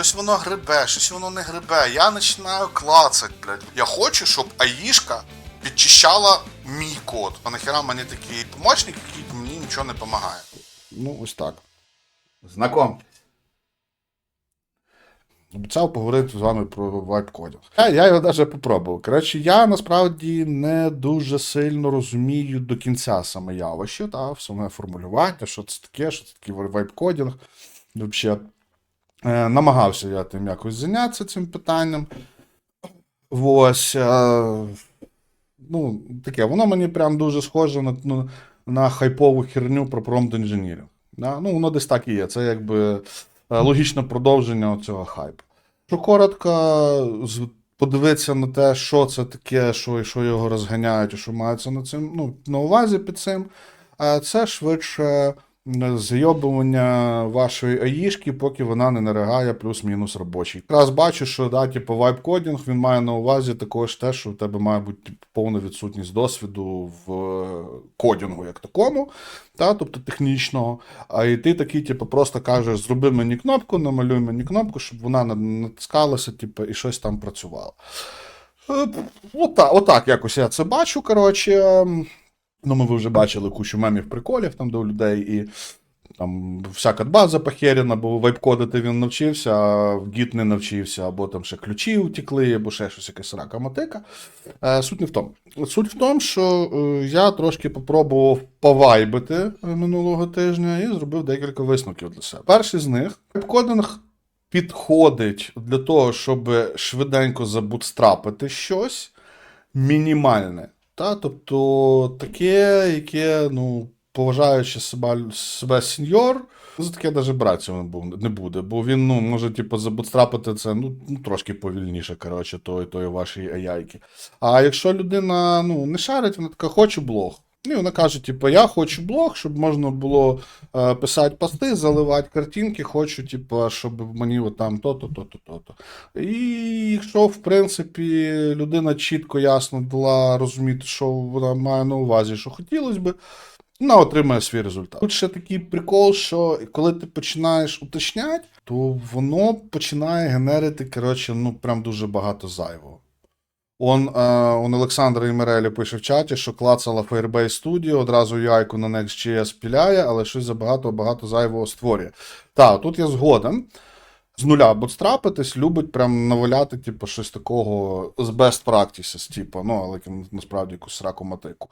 Щось воно грибе, щось воно не грибе. Я починаю клацать, блядь. Я хочу, щоб Аїшка підчищала мій код. А нахера мені такий помічник, який мені нічого не допомагає. Ну, ось так. Знакомтесь. Обіцяв поговорити з вами про вайп-кодінг. Я, я його навіть попробував. Коротше, я насправді не дуже сильно розумію до кінця саме явище, та, саме формулювання, що це таке, що це такий вайп-кодінг. Взагалі, намагався я тим якось зайнятися цим питанням. Ось. Е, ну, таке, воно мені прям дуже схоже на, на, на хайпову херню про промпт інженірів. Да? Ну, воно десь так і є. Це якби е, логічне продовження цього хайпу. Що коротко, подивитися на те, що це таке, що, що його розганяють, і що мається на цим, ну, на увазі під цим. Це швидше зайобування вашої аїшки, поки вона не наригає плюс-мінус робочий. Якраз бачу, що да, типу, вайп-кодінг він має на увазі також те, що в тебе має бути типу, повна відсутність досвіду в е, кодінгу як такому, та, тобто технічного. А і ти такий, типу, просто кажеш, зроби мені кнопку, намалюй мені кнопку, щоб вона натискалася, типу, і щось там працювало. Е, Отак, отак якось я це бачу. Коротше. Ну, ми ви вже бачили кучу мемів приколів там, у людей і там всяка база похерена, бо вайп-кодити він навчився, а в гіт не навчився, або там ще ключі утікли, або ще щось якась рака мотика. Е, суть не в тому. Суть в тому, що е, я трошки попробував повайбити е, минулого тижня і зробив декілька висновків для себе. Перший з них вайп-кодинг підходить для того, щоб швиденько забутстрапити щось мінімальне. Та? Тобто таке, яке, ну, поважаючи себе, себе сеньор, за таке навіть братися не буде, бо він ну, може типу, забутстрапити це ну, ну, трошки повільніше, коротше, тої, тої вашої аяйки. А якщо людина ну, не шарить, вона така, хочу блог. Ну, І вона каже, типу, я хочу блог, щоб можна було е, писати пости, заливати картинки, хочу, типу, щоб мені там то-то, то-то, то-то. І якщо, в принципі, людина чітко, ясно дала розуміти, що вона має на увазі, що хотілося би, вона отримає свій результат. Тут ще такий прикол, що коли ти починаєш уточняти, то воно починає генерити, коротше, ну прям дуже багато зайвого. Он, е, он Олександр Імерелі пише в чаті, що клацала Firebase Studio, одразу яйку на Next.js піляє, але щось забагато багато зайвого створює. Так, тут я згоден. З нуля бутстрапитись, любить прям наваляти, типу, щось такого з best practices, типу, ну, але насправді якусь сраку матику.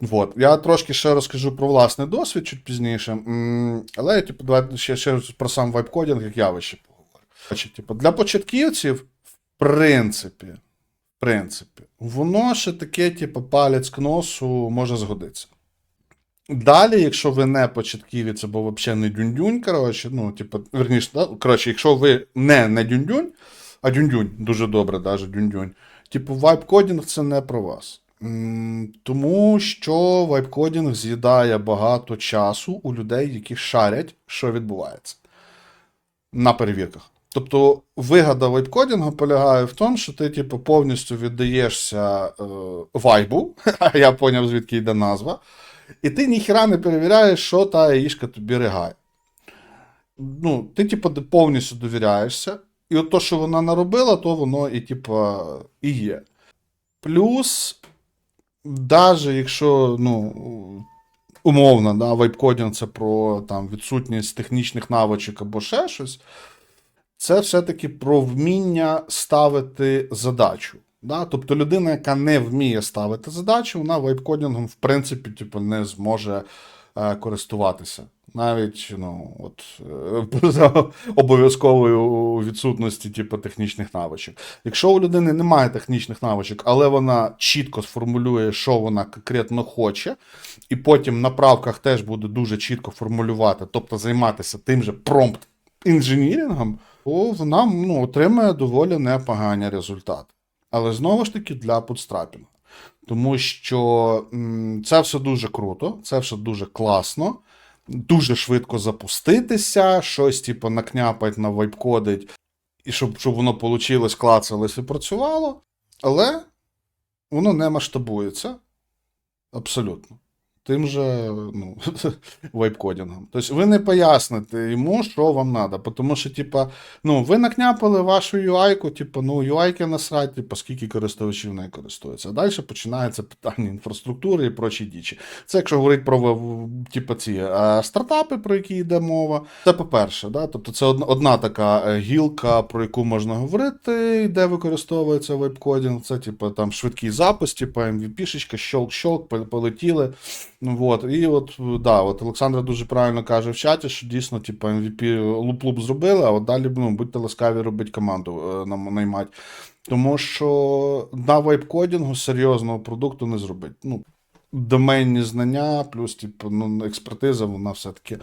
Вот. Я трошки ще розкажу про власний досвід чуть пізніше. Але, типу, давайте ще, ще про сам вайп-кодінг, як явище поговорю. Типу, для початківців, в принципі, принципі, воно ще таке, типу, палець к носу може згодитися. Далі, якщо ви не початківець або взагалі не дюндюнь, коротше, ну, типу, верніше, да? коротше, якщо ви не не дюндюнь, а дюндюнь, дуже добре, навіть дюндюнь, типу, вайп-кодінг це не про вас. Тому що вайп-кодінг з'їдає багато часу у людей, які шарять, що відбувається на перевірках. Тобто вигода вайп-кодінгу полягає в тому, що ти, типу, повністю віддаєшся е, вайбу, я поняв, звідки йде назва, і ти ніхіра не перевіряєш, що та яїшка тобі ригає. Ну, ти, типу, повністю довіряєшся, і от то, що вона наробила, то воно і, типу, і є. Плюс, навіть якщо, ну, умовно, да, вайп-кодінг це про там, відсутність технічних навичок або ще щось, це все-таки про вміння ставити задачу. Да? Тобто людина, яка не вміє ставити задачу, вона вайп-кодінгом, в принципі, типу, не зможе е, користуватися. Навіть ну, от, е, за обов'язковою відсутності типу, технічних навичок. Якщо у людини немає технічних навичок, але вона чітко сформулює, що вона конкретно хоче, і потім на правках теж буде дуже чітко формулювати, тобто займатися тим же промпт інженірінгом, то вона ну, отримає доволі непогані результати. Але знову ж таки для подстрапінгу. Тому що це все дуже круто, це все дуже класно, дуже швидко запуститися, щось типу накняпать, навайпкодить, і щоб, щоб воно получилось, клацалось і працювало. Але воно не масштабується. Абсолютно. Тим же ну, вейп-кодінгом. Тобто ви не поясните йому, що вам треба. Тому що, типа, ну, ви накняпали вашу UI-ку, типу, ну, UI-ки насрать, типу, скільки користувачів нею користується. А далі починається питання інфраструктури і прочі дічі. Це якщо говорити про типу, ці е, стартапи, про які йде мова. Це по-перше, да? тобто це одна, така е, гілка, про яку можна говорити, де використовується веб-кодінг. Це, типу, там швидкий запис, типу MVP-шечка, щолк-щолк, пол- полетіли. Ну, вот. І от, да, от Олександра дуже правильно каже в чаті, що дійсно, типу, MVP луп-луп зробили, а от далі, ну, будьте ласкаві робити команду е, нам наймати. Тому що на вейп-кодінгу серйозного продукту не зробить. Ну, доменні знання, плюс, типу, ну, експертиза, вона все-таки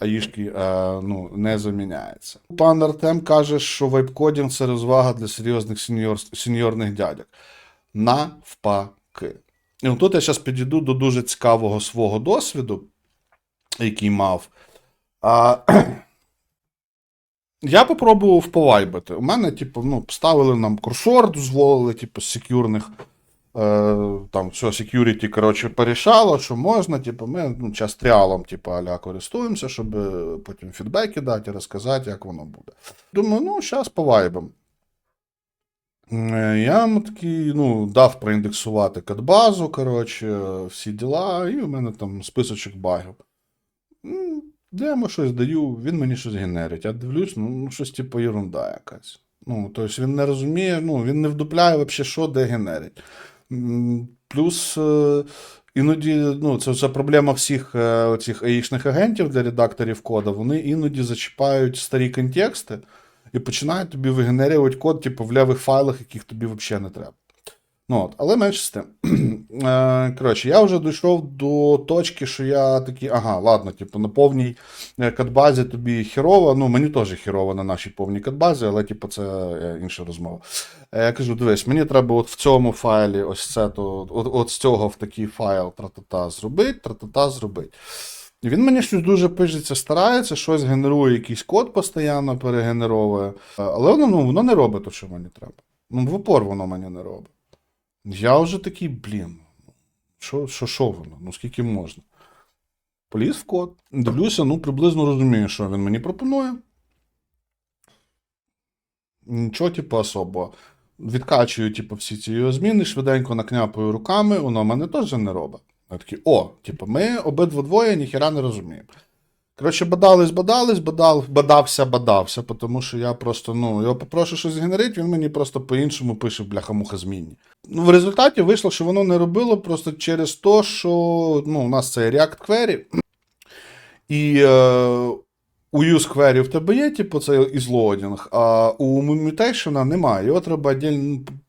аїшки е, ну, не заміняється. Пан Артем каже, що вейп-кодінг це розвага для серйозних сеньор, сеньорних дядьок. Навпаки. І тут я зараз підійду до дуже цікавого свого досвіду, який мав. А, я попробував повайбити. У мене, типу, ну, ставили нам курсор, дозволили, типу, з секюрних. Е, там все security, коротше, порішало, що можна. Типу, ми ну, час тріалом, типу, аля користуємося, щоб е, потім фідбеки дати, розказати, як воно буде. Думаю, ну, зараз повайбимо. Е, Я йому такий, ну, дав проіндексувати кодбазу, коротше, всі діла, і у мене там списочок багів. М, Де я йому щось даю, він мені щось генерить. Я дивлюсь, ну, ну щось типу ерунда якась. Ну, тобто він не розуміє, ну, він не вдупляє взагалі, що де генерить. Плюс е, іноді, ну, це, це проблема всіх е, цих аїшних агентів для редакторів кода. Вони іноді зачіпають старі контексти і починають тобі вигенерювати код, типу, в левих файлах, яких тобі взагалі не треба. Ну, от, але менше з тим. Е, Коротше, я вже дійшов до точки, що я такий, ага, ладно, типу, на повній е, кодбазі тобі хірово. Ну, мені теж хірово на нашій повній кодбазі, але типу, це е, інша розмова. Я кажу, дивись, мені треба от в цьому файлі ось це, то, от, от з цього в такий файл тра-та-та зробити, тра-та-та зробити. Він мені щось дуже пишеться, старається, щось генерує, якийсь код постійно перегенеровує. Е, Але воно, ну, воно не робить те, що мені треба. Ну, в упор воно мені не робить. Я вже такий, блін, що, що, що воно? Ну скільки можна? Поліз в код, дивлюся, ну приблизно розумію, що він мені пропонує. Нічого, типу, особо. Відкачую, типу, всі ці його зміни, швиденько накняпую руками, воно мене теж не робить. Я такий, о, типу, ми обидва двоє ніхіра не розуміємо. Коротше, бадались, бадались, бадав, бадався, бадався, тому що я просто, ну, його попрошу щось згенерити, він мені просто по-іншому пише бляха-муха змінні. Ну, в результаті вийшло, що воно не робило просто через те, що ну, у нас це React Query, і е, у use query в тебе є, типу, це ізлоадінг, а у mutation немає. Його треба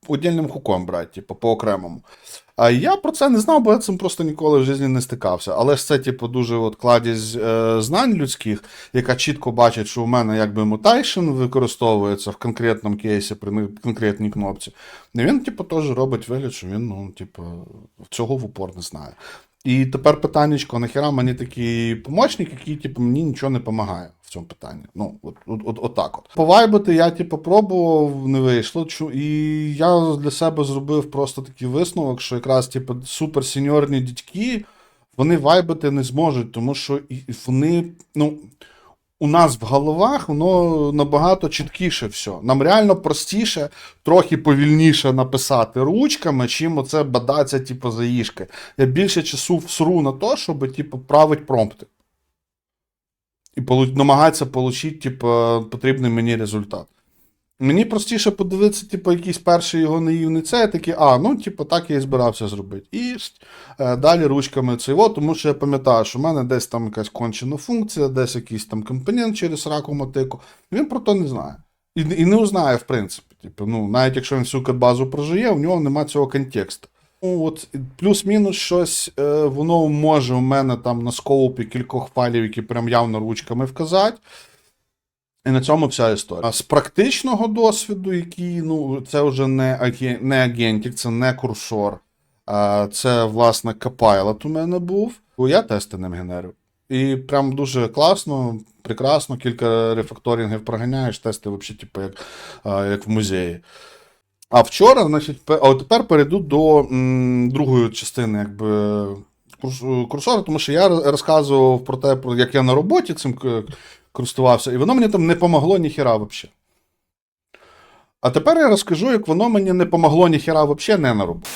отдельним хуком брати, типу, по окремому. А я про це не знав, бо я цим просто ніколи в житті не стикався. Але ж це, типу, дуже от кладість е, знань людських, яка чітко бачить, що у мене якби mutation використовується в конкретному кейсі при конкретній кнопці. І він, типу, теж робить вигляд, що він, ну, типу, цього в упор не знає. І тепер питаннячко, нахіра мені такий помічник, який, типу, мені нічого не допомагає цьому питанні. Ну, от, от, от, от так от. Повайбити я, типу, пробував, не вийшло. І я для себе зробив просто такий висновок, що якраз, типу, суперсеньорні дядьки, вони вайбити не зможуть, тому що вони, ну. У нас в головах воно набагато чіткіше все. Нам реально простіше, трохи повільніше написати ручками, чим оце бадаться, типу, заїжки. Я більше часу всру на то, щоб, типу, правити промпти. І намагатися отримати, типу, потрібний мені результат. Мені простіше подивитися, типу, якийсь перший його наївний це, я такий, а, ну, типу, так я і збирався зробити. І е, далі ручками цього, тому що я пам'ятаю, що в мене десь там якась кончена функція, десь якийсь там компонент через раку мотику. Він про то не знає. І, і не узнає, в принципі. Типу, ну, навіть якщо він всю кодбазу прожиє, у нього немає цього контексту. Ну, от, плюс-мінус щось е, воно може у мене там на скоупі кількох файлів, які прям явно ручками вказати. І на цьому вся історія. А з практичного досвіду, який, ну, це вже не, не агентик, це не курсор. А це, власне, Copilot у мене був. Бо я тести ним генерив. І прям дуже класно, прекрасно, кілька рефакторингів проганяєш, тести взагалі, типу, як, як в музеї. А вчора, значить, а тепер перейду до м, другої частини, якби. курсора, тому що я розказував про те, про як я на роботі цим користувався, і воно мені там не помогло ніхіра взагалі. А тепер я розкажу, як воно мені не помогло ніхіра взагалі не на роботі.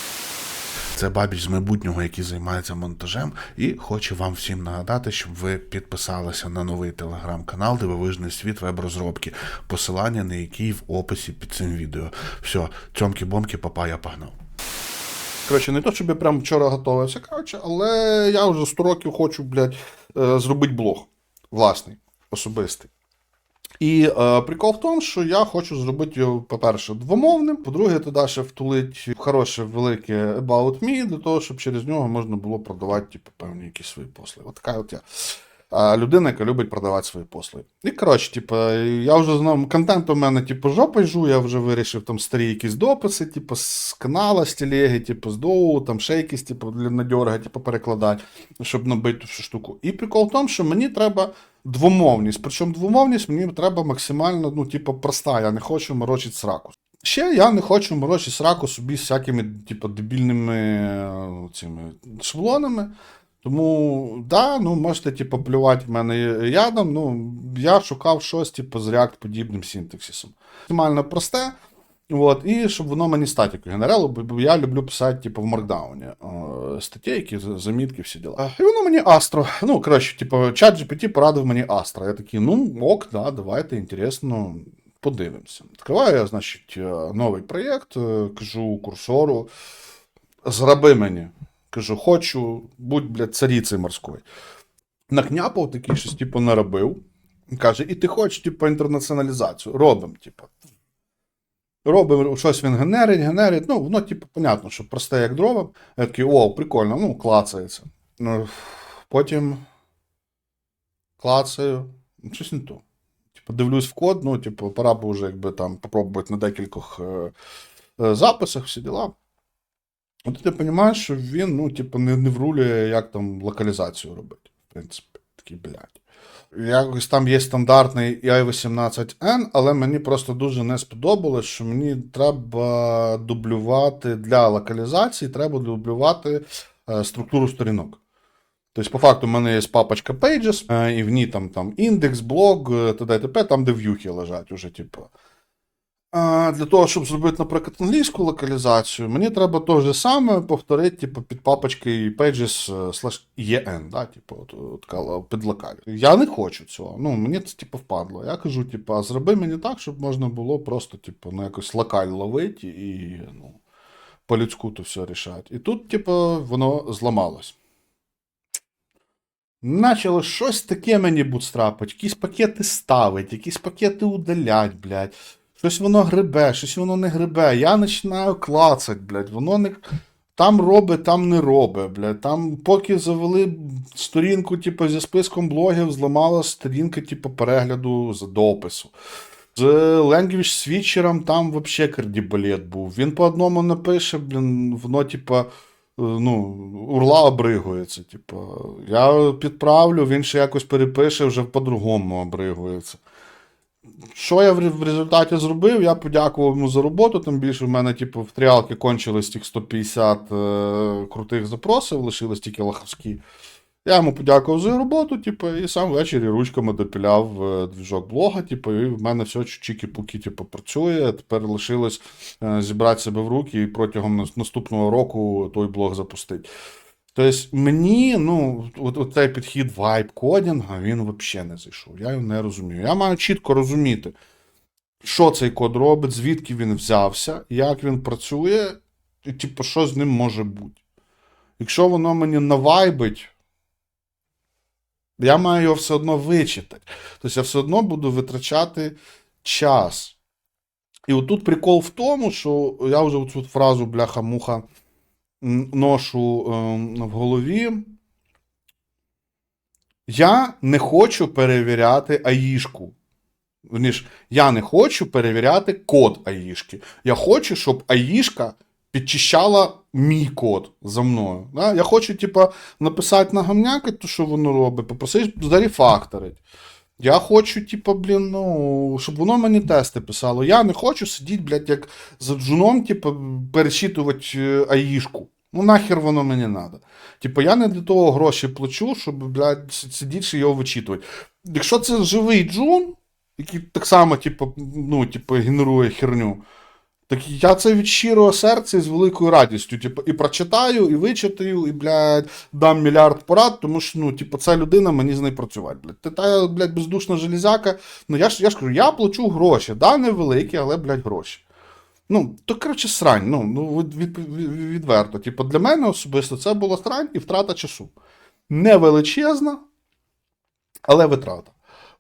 Це бабіч з майбутнього, який займається монтажем, і хочу вам всім нагадати, щоб ви підписалися на новий телеграм-канал Дивовижний світ веб-розробки, посилання на який в описі під цим відео. Все, цьомки-бомки, папа, я погнав. Коротше, не то, щоб я прям вчора готувався, коротше, але я вже 100 років хочу, блядь, е, зробити блог власний, особистий. І е, прикол в тому, що я хочу зробити його, по-перше, двомовним, по-друге, туди ще втулить хороше велике About Me, для того, щоб через нього можна було продавати типу, певні якісь свої послуги. От така от я. Людина, яка любить продавати свої послуги. І коротше, типу, я вже знав, контент у мене, типу, жопа жу, я вже вирішив там старі якісь дописи, типу, з канала, з телеги, типу, з доу, там ще якісь, типу, для надьорга, типу, перекладати, щоб набити всю штуку. І прикол в тому, що мені треба двомовність. Причому двомовність мені треба максимально, ну, типу, проста. Я не хочу морочити сраку. Ще я не хочу морочити сраку собі з всякими, типу, дебільними е, цими шаблонами. Тому, да, ну, можете, типу, плювати в мене ядом. Ну, я шукав щось, типу, з React подібним синтаксисом. Максимально просте. От, і щоб воно мені статіку генерало, бо я люблю писати, типу, в маркдауні е, статті, замітки, всі діла. І воно мені Астро. Ну, коротше, типу, чат GPT порадив мені Астро. Я такий, ну, ок, да, давайте, інтересно, подивимося. Відкриваю значить, е, новий проєкт, е, кажу курсору, зроби мені. Кажу, хочу, будь, блядь, царицею морською. Накняпав такий, щось, типу, наробив. Каже, і ти хочеш, типу, інтернаціоналізацію. Робимо, типу. Робимо щось він генерить, генерить. Ну, воно, типу, понятно, що просте як дрова. Я такий, о, прикольно, ну, клацається. Ну, потім клацаю, ну, щось не то. Типу, дивлюсь в код, ну, типу, пора б вже якби там попробувати на декількох е, е, записах всі діла. От ти розумієш, що він, ну, типу, не, не врулює, як там локалізацію робити. В принципі, такий, блядь. Якось там є стандартний i18N, але мені просто дуже не сподобалось, що мені треба дублювати для локалізації, треба дублювати е, структуру сторінок. Тобто, по факту, в мене є папочка Pages, е, і в ній там, там індекс, блог, е, т.д. і т.п., там, де в'юхи лежать уже, типу. Для того, щоб зробити, наприклад, англійську локалізацію, мені треба те же саме повторити, типу, під папочкою pages е, да, типу, от, от, під локаль. Я не хочу цього. Ну, мені це типу, впадло. Я кажу, типу, а зроби мені так, щоб можна було просто, типу, ну, якось локаль ловити і ну, по-людську то все рішати. І тут, типу, воно зламалось. Начало щось таке мені бутстрапить, якісь пакети ставить, якісь пакети удалять, блядь. Щось воно грибе, щось воно не грибе. Я починаю клацать, блядь. Воно не. Там робить, там не робить, блядь. Там, поки завели сторінку, типу, зі списком блогів, зламала сторінка, типу, перегляду з допису. З language свічером там вообще кардібалет був. Він по одному напише, блін, воно, типа, ну, урла обригується. Типу. Я підправлю, він ще якось перепише, вже по-другому обригується. Що я в результаті зробив? Я подякував йому за роботу. Тим більше в мене, типу, в тріалки кончились тих 150 е, крутих запросів, лишились тільки лаховські. Я йому подякував за роботу, типу, і сам ввечері ручками допіляв е, двіжок блога, типу, і в мене все чікі-пуки, типу, працює. Тепер лишилось е, зібрати себе в руки і протягом наступного року той блог запустити. Тобто мені, ну, от, от цей підхід вайб кодінга, він взагалі не зайшов. Я його не розумію. Я маю чітко розуміти, що цей код робить, звідки він взявся, як він працює, і типу, що з ним може бути. Якщо воно мені навайбить, я маю його все одно вичитати. Тобто я все одно буду витрачати час. І отут прикол в тому, що я вже цю фразу бляха-муха ношу ем, в голові. Я не хочу перевіряти аїшку. Верніше, я не хочу перевіряти код аїшки. Я хочу, щоб аїшка підчищала мій код за мною. Да? Я хочу, типа, написати на гамняки, то, що воно робить, попросити зарефакторити. Я хочу, типу, блін, ну, щоб воно мені тести писало. Я не хочу сидіти, блядь, як за джуном, типу, перечитувати АІшку. аїшку. Ну нахер воно мені треба. Типу, я не для того гроші плачу, щоб, блядь, сидіти його вичитувати. Якщо це живий джун, який так само, типу, ну, типу, генерує херню, так я це від щирого серця і з великою радістю. Типу, і прочитаю, і вичитаю, і, блядь, дам мільярд порад, тому що, ну, типу, ця людина мені з нею працювати. Блядь. Ти та, блядь, бездушна железяка. Ну, я ж, я ж кажу, я плачу гроші. Да, невеликі, але, блядь, гроші. Ну, то, коротше, срань. Ну, ну від, від, від- відверто. Типу, для мене особисто це була срань і втрата часу. Не величезна, але витрата.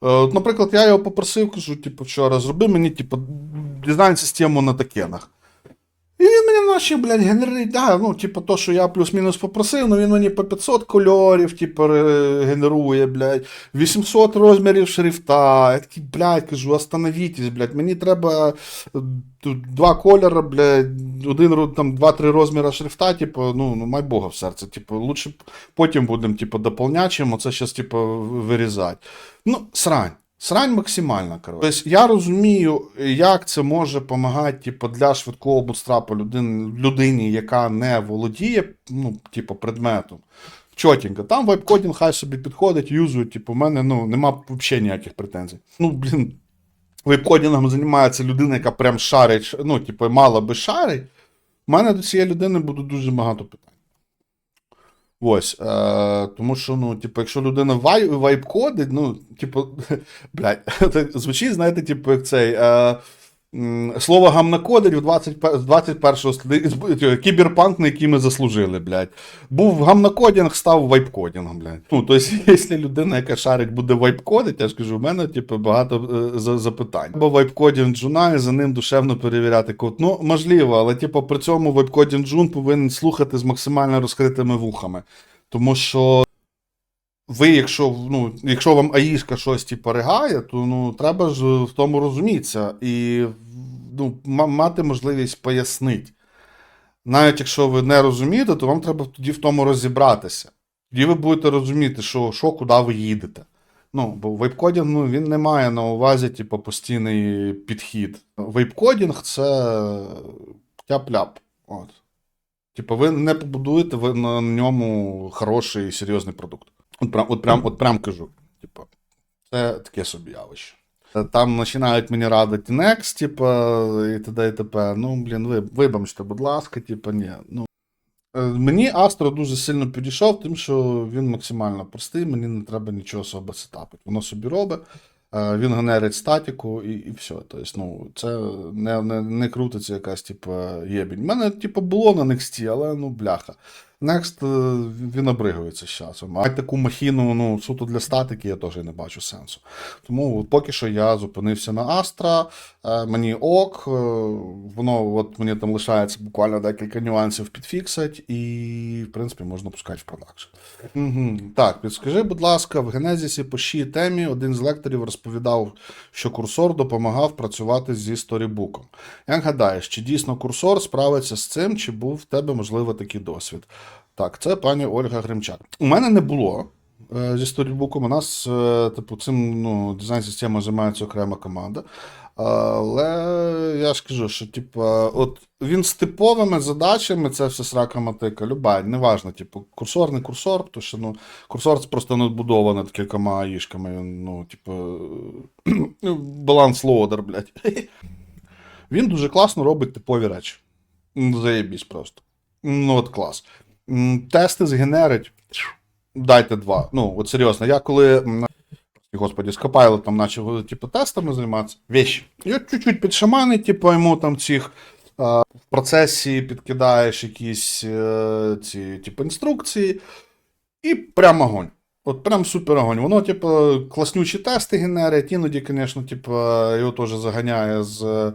Е, наприклад, я його попросив, кажу, типу, вчора, зроби мені, типу, дизайн-систему на токенах. Він мені наче, блядь, генерить, да, ну, типу, то, що я плюс-мінус попросив, ну він мені по 500 кольорів, типу, генерує, блядь, 800 розмірів шрифта. Я такий, блядь, кажу, остановітесь, блядь, мені треба е, два кольори, блядь, один, там, два-три розміри шрифта, типу, ну, ну, май Бога в серце, типу, лучше потім будемо, типу, доповняти, чим оце щас, типу, вирізати. Ну, срань. Срань максимальна, коротше. Тобто я розумію, як це може допомагати, типу, для швидкого бутстрапу людини, людині, яка не володіє, ну, типу, предметом. Чотенько. Там веб-кодінг хай собі підходить, юзують, типу, у мене ну, нема взагалі ніяких претензій. Ну, блін, веб-кодінгом займається людина, яка прям шарить, ну, типу, мало би шарить. У мене до цієї людини буде дуже багато питань. Ось, е, тому що, ну, типу, якщо людина вай, вайп-кодить, ну, типу, блядь, звучить, знаєте, типу, як цей. Е, Слово гамнокодить в 20, з 21-го століття, кіберпанк, на який ми заслужили, блядь. Був гамнокодінг, став вайп-кодінгом, блядь. Ну, тобто, якщо людина, яка шарить, буде вайп-кодить, я ж кажу, в мене, типу, багато е, запитань. Або вайп-кодінг джуна і за ним душевно перевіряти код. Ну, можливо, але, типу, при цьому вайп-кодінг джун повинен слухати з максимально розкритими вухами. Тому що ви, якщо, ну, якщо вам АІшка щось типу, ригає, то ну, треба ж в тому розумітися і ну, мати можливість пояснити. Навіть якщо ви не розумієте, то вам треба тоді в тому розібратися. Тоді ви будете розуміти, що, що куди ви їдете. Ну, бо вейпкодінг ну, він не має на увазі типу, постійний підхід. Вейпкодінг це тяп-ляп. От. Типу, ви не побудуєте ви на ньому хороший серйозний продукт. От прям, от прям, от прям кажу. Типу, це таке собі явище. Там починають мені радити Next, типу, і т.д. і т.п. Ну, блін, ви, вибачте, будь ласка, типу, ні. Ну, Е, Мені Astro дуже сильно підійшов, тим, що він максимально простий, мені не треба нічого особо сетапити. Воно собі робить, е, він генерить статіку і, і все. Тобто, ну, це не, не, не крутиться якась, типу, єбінь. У мене, типу, було на Next, але ну, бляха. Next е, він обригується з часом. А таку махіну, ну, суто для статики я теж не бачу сенсу. Тому поки що я зупинився на Astra, е, мені ок, е, воно от мені там лишається буквально декілька нюансів підфіксать, і, в принципі, можна пускати в продакшн. Угу. Так, підскажи, будь ласка, в Генезісі по щій темі один з лекторів розповідав, що курсор допомагав працювати зі сторібуком. Як гадаєш, чи дійсно курсор справиться з цим, чи був в тебе, можливо, такий досвід? Так, це пані Ольга Гримчак. У мене не було е, зі сторібуком. У нас, е, типу, цим ну, дизайн-системою займається окрема команда. Але я ж кажу, що типу, от він з типовими задачами, це все срака матика, люба, неважно, типу, курсор, не курсор, тому що ну, курсор це просто надбудований над кількома аїшками, ну, типу, баланс лоудер, блядь. Він дуже класно робить типові речі. Ну, Заєбісь просто. Ну, от клас. Тести згенерить. Дайте два. Ну, от серйозно, я коли. Господі, з Copilot почав типу, тестами займатися. Вещі. Я чуть-чуть підшаманить, типу, йому там цих а, в процесі підкидаєш якісь е, ці, типу, інструкції, і прям огонь. От прям супер огонь. Воно, типу, класнючі тести генерить, іноді, звісно, типу, його теж заганяє з е.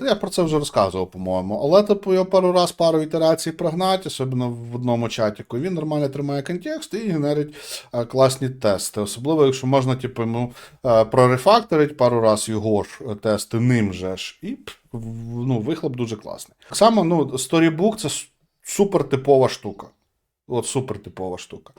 Я про це вже розказував, по-моєму. Але, типу, його пару раз, пару ітерацій прогнати, особливо в одному чатіку. Він нормально тримає контекст і генерить е, класні тести. Особливо, якщо можна, типу, йому е, прорефакторить пару раз його ж тести ним же ж. І ну, вихлоп дуже класний. Так само, ну, Storybook це супер типова штука. От супер типова штука.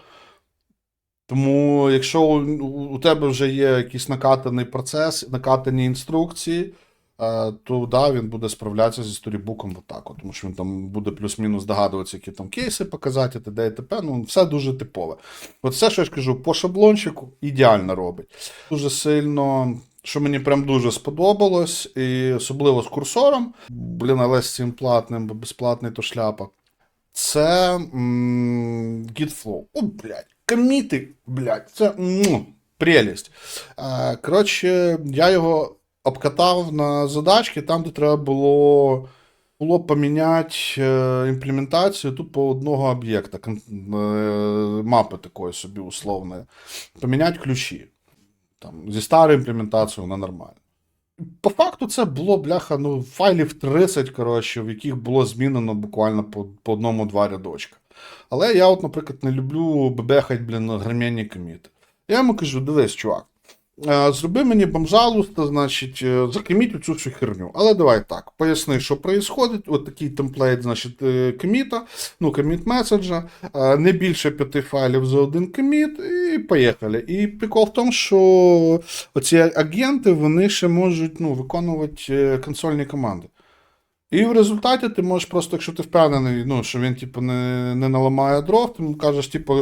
Тому, якщо у, тебе вже є якийсь накатаний процес, накатані інструкції, е, то да, він буде справлятися зі сторібуком отак, от, тому що він там буде плюс-мінус догадуватися, які там кейси показати, т.д. і т.п. Ну, все дуже типове. От все, що я ж кажу, по шаблончику ідеально робить. Дуже сильно. Що мені прям дуже сподобалось, і особливо з курсором, блін, але з цим платним, бо безплатний то шляпа. Це GitFlow. О, блядь, коміти, блядь, це м, прелість. Е, коротше, я його обкатав на задачки, там, де треба було, було поміняти е, імплементацію тут по одного об'єкта, е, мапи такої собі условної. Поміняти ключі. Там, зі старою імплементацією на нормально. По факту це було, бляха, ну, файлів 30, коротше, в яких було змінено буквально по, по одному-два рядочка. Але я, от, наприклад, не люблю бебехать, блін, громінні коміти. Я йому кажу: дивись, чувак, е, зроби мені бомжалуйста, значить, е, закоміть оцю всю херню. Але давай так, поясни, що відбувається. От такий темплейт, значить, е, коміта, ну, коміт меседжа, не більше п'яти файлів за один коміт, і поїхали. І прикол в тому, що оці агенти вони ще можуть ну, виконувати консольні команди. І в результаті ти можеш просто, якщо ти впевнений, ну, що він типу, не, не наламає дров, ти кажеш, типу,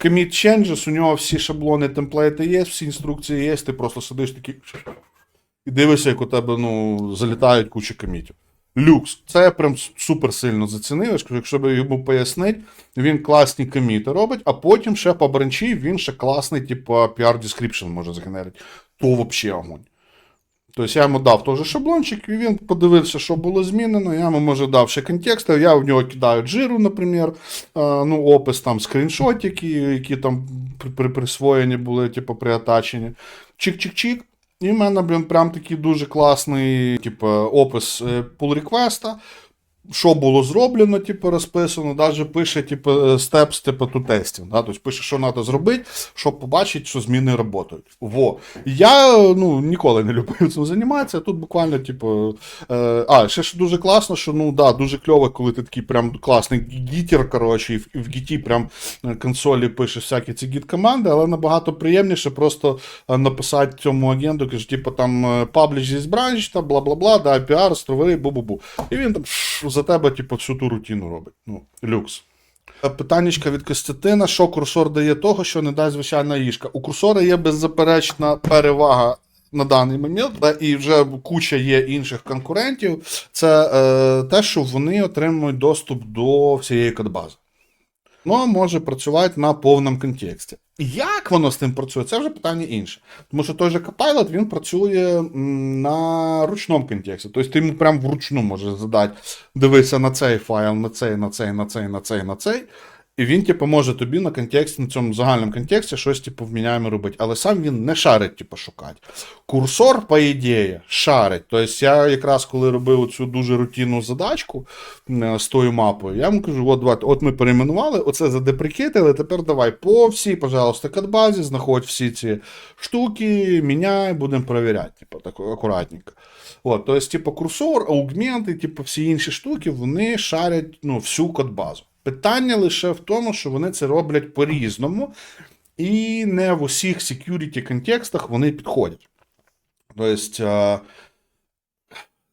commit changes, у нього всі шаблони, темплейти є, всі інструкції є, ти просто сидиш такий і дивишся, як у тебе ну, залітають куча комітів. Люкс. Це я прям супер сильно зацінив. Якщо б йому пояснити, він класні коміти робить, а потім ще по бранчі він ще класний, типу, PR description може згенерити. То взагалі огонь. Тобто я йому дав теж шаблончик, і він подивився, що було змінено. Я йому може дав ще контекст, я в нього кидаю джиру, наприклад, ну, опис там скріншотики, які там при, при присвоєнні були, типу, при атаченні. Чик-чик-чик. І в мене, блін, прям такий дуже класний, типу, опис е, pull реквеста що було зроблено, типу, розписано, навіть пише, типу, степс, типу, ту тестів. Да? Тобто пише, що треба зробити, щоб побачити, що зміни працюють. Во. Я ну, ніколи не любив цим займатися. Тут буквально, типу. Е, а, ще ж дуже класно, що ну, да, дуже кльово, коли ти такий прям класний гітер, коротше, і в, і в гіті прям е, консолі пишеш всякі ці гіт-команди, але набагато приємніше просто е, написати цьому агенту, каже, типу, там е, this branch, та бла-бла-бла, да, піар, строви, бу-бу-бу. І він там за тебе, типу, всю ту рутину робить. Ну, люкс. Питаннячка від Костянтина, що курсор дає того, що не дасть звичайна їжка. У курсора є беззаперечна перевага на даний момент, да, і вже куча є інших конкурентів. Це е, те, що вони отримують доступ до всієї кодбази. Воно може працювати на повному контексті. Як воно з тим працює, це вже питання інше. Тому що той же Copilot, він працює на ручному контексті. Тобто ти йому прям вручну можеш задати, дивися на цей файл, на цей, на цей, на цей, на цей, на цей. І він, типу, може тобі на контексті, на цьому загальному контексті щось, типу, вміняємо робити. Але сам він не шарить, типу, шукати. Курсор, по ідеї, шарить. Тобто я якраз коли робив цю дуже рутинну задачку е, з тою мапою, я йому кажу: от, давайте, от ми перейменували, оце задеприкетили, тепер давай по всій, пожалуйста, кодбазі, знаходь всі ці штуки, міняй, будемо перевіряти, типу, так акуратненько. От, тобто, типу, курсор, аугменти, типу, всі інші штуки, вони шарять ну, всю кодбазу. Питання лише в тому, що вони це роблять по-різному, і не в усіх security контекстах вони підходять. Тобто, е,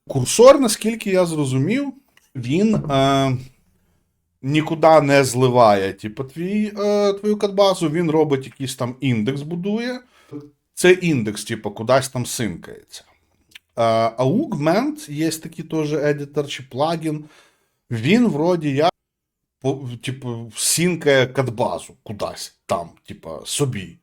курсор, наскільки я зрозумів, він е, нікуди не зливає типу, твій, е, твою кодбазу, він робить якийсь там індекс, будує. Це індекс, типу, кудись там синкається. Е, Augment, є такий теж едітор чи плагін. Він вроді як типу, сінкає кодбазу кудись там, типу, собі.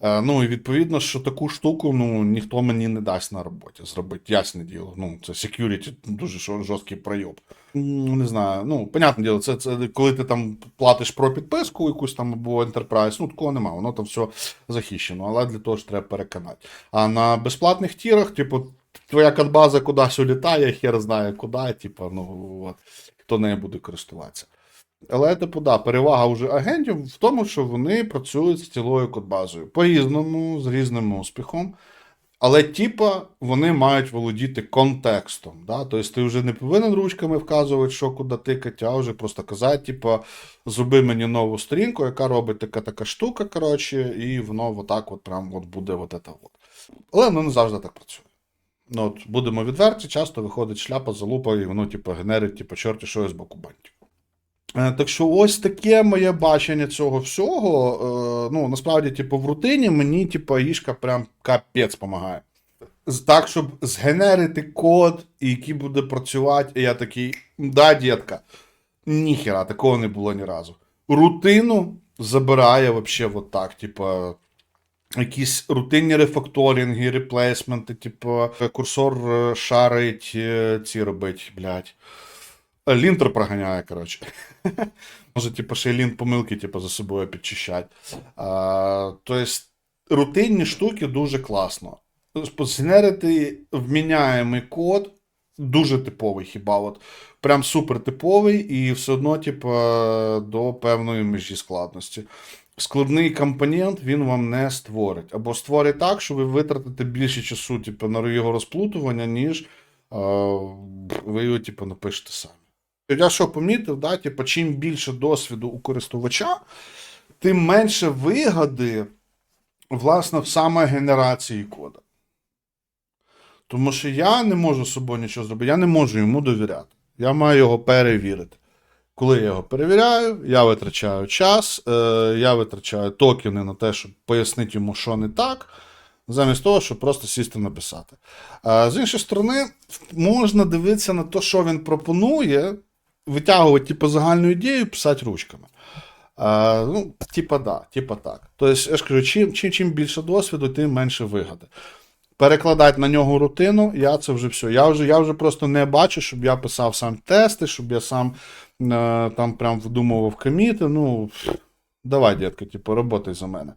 Е, ну і відповідно, що таку штуку ну, ніхто мені не дасть на роботі зробити. Ясне діло. Ну, це security дуже жорсткий пройоб. Не знаю. Ну, понятне діло, це, це коли ти там платиш про підписку, якусь там або Enterprise, ну такого немає, воно там все захищено, але для того ж треба переконати. А на безплатних тірах, типу, твоя кодбаза кудись улітає, хер знає куди, типу, ну от, хто нею буде користуватися. Але, типу, да, перевага вже агентів в тому, що вони працюють з цілою кодбазою. По-різному, з різним успіхом. Але, типа, вони мають володіти контекстом. Да? Тобто ти вже не повинен ручками вказувати, що куди тикати, а вже просто казати, типа, зроби мені нову сторінку, яка робить така така штука, коротше, і воно отак от прям от буде от це от. Але воно не завжди так працює. Ну, от, будемо відверті, часто виходить шляпа, залупа, і воно, типу, генерить, типу, що з боку бантів. Е, Так що ось таке моє бачення цього всього. Е, Ну, насправді, типу, в рутині мені, типу, аїшка прям капець допомагає. Так, щоб згенерити код, який буде працювати, і я такий, да, дітка, ніхера, такого не було ні разу. Рутину забирає вообще вот так, типу, якісь рутинні рефакторинги, реплейсменти, типу, курсор е, шарить, ці робить, блядь. Лінтер проганяє, коротше. Може, типу, ще й лінт помилки, типу, за собою підчищать. Тобто, рутинні штуки дуже класно. Згенерити вміняємий код, дуже типовий, хіба от. Прям супер типовий, і все одно, типу, до певної межі складності. Складний компонент він вам не створить. Або створить так, що ви витратите більше часу, типу, на його розплутування, ніж е, ви його, типу, напишете самі. Я що помітив, да, типу, чим більше досвіду у користувача, тим менше вигоди, власне, в саме генерації кода. Тому що я не можу з собою нічого зробити, я не можу йому довіряти. Я маю його перевірити. Коли я його перевіряю, я витрачаю час, е, я витрачаю токени на те, щоб пояснити йому, що не так, замість того, щоб просто сісти написати. А з іншої сторони, можна дивитися на те, що він пропонує, витягувати типу, загальну ідею, писати ручками. А, ну, типа да, типа так. Тобто, я ж кажу, чим, чим, чим більше досвіду, тим менше вигоди. Перекладати на нього рутину, я це вже все. Я вже, я вже просто не бачу, щоб я писав сам тести, щоб я сам е, там прям видумував коміти. Ну, давай, дітка, типу, роботай за мене.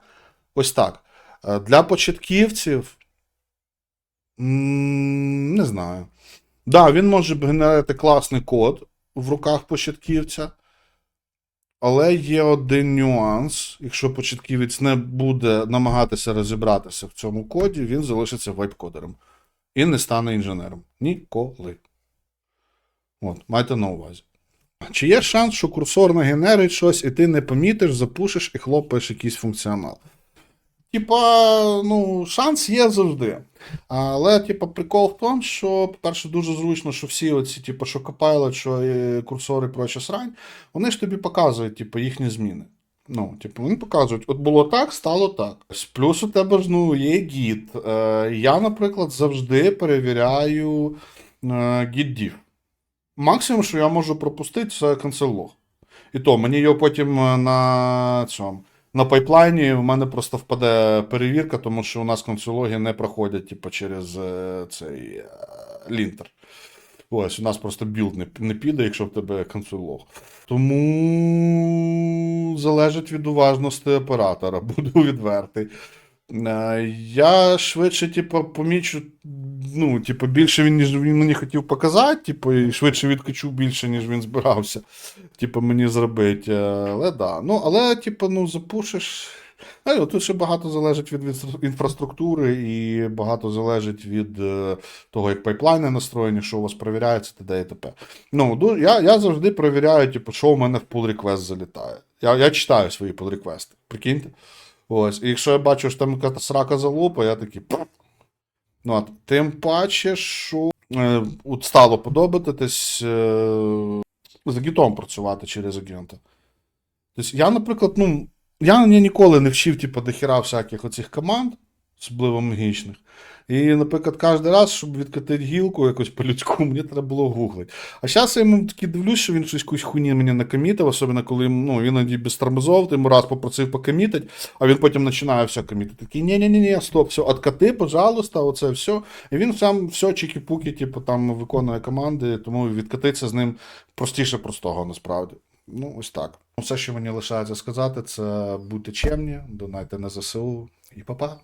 Ось так. Е, Для початківців. Не знаю. Да, він може генерувати класний код в руках початківця. Але є один нюанс. Якщо початківець не буде намагатися розібратися в цьому коді, він залишиться вайп-кодером. І не стане інженером. Ніколи. От, майте на увазі. Чи є шанс, що курсор нагенерить щось, і ти не помітиш, запушиш і хлопаєш якийсь функціонал? Типа, ну, шанс є завжди. Але, типа, прикол в тому, що, по-перше, дуже зручно, що всі оці, типу, що Copilot, що е, курсори і проча срань, вони ж тобі показують, типу, їхні зміни. Ну, типу, вони показують, от було так, стало так. Плюс у тебе ж ну, є гід. Е, я, наприклад, завжди перевіряю е, git-diff. Максимум, що я можу пропустити, це log. І то мені його потім е, на цьому. На пайплайні в мене просто впаде перевірка, тому що у нас консологи не проходять типу, через е, цей е, лінтер. Ось, у нас просто білд не, не піде, якщо в тебе консолог. Тому залежить від уважності оператора, буду відвертий. Е, Я швидше, типу, помічу, ну, типу, більше він, ніж він мені хотів показати, типу, і швидше відкачу більше, ніж він збирався, типу, мені зробити. Е, Але да. Ну, але, типу, ну, запушиш. Ну, тут ще багато залежить від інфраструктури і багато залежить від е, того, як пайплайни настроєні, що у вас перевіряється, т.д. і т.п. Ну, я, я завжди перевіряю, типу, що у мене в pull request залітає. Я, я читаю свої pull request. Прикиньте. Ось. І якщо я бачу, що там срака залупа, я такий. Ну, от. Тим паче, що е, от стало подобатись е, з агітом працювати через агента. Тобто я, наприклад, ну, я, я ніколи не вчив, типу, дохіра всяких оцих команд, особливо магічних. І, наприклад, кожен раз, щоб відкатити гілку якось по-людську, мені треба було гуглити. А зараз я йому таки дивлюсь, що він щось якусь хуйні мені накомітив, особливо коли ну, він іноді без тормозов, ти йому раз попросив покомітити, а він потім починає все комітити. Такий, ні-ні-ні, стоп, все, откати, пожалуйста, оце все. І він сам все чікі-пуки, типу, там виконує команди, тому відкатитися з ним простіше простого, насправді. Ну, ось так. Все, що мені лишається сказати, це будьте чемні, донайте на ЗСУ і па-па.